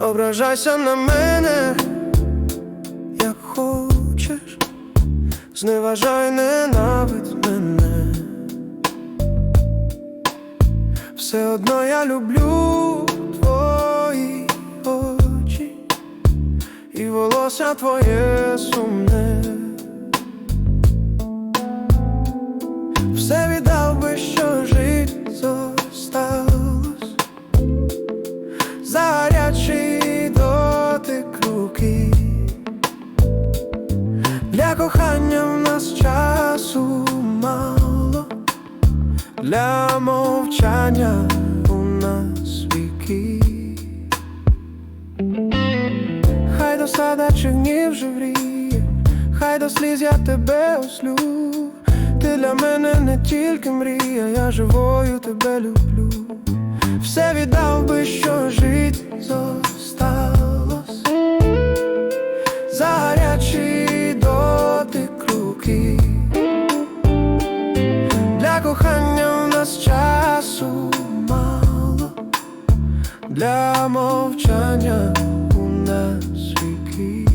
ображайся на мене, як хочеш, зневажай, ненавидь мене. Все одно я люблю твої очі і волосся твоє сумне. Все віддав би, що жить зосталось Кохання в нас часу мало, для мовчання у нас віки. Хай до садачих днів живріє, хай до сліз я тебе ослю. Ти для мене не тільки мрія, я живою тебе люблю. Все віддав би, що жить зосталось нас часу мало для мовчання у нас віки.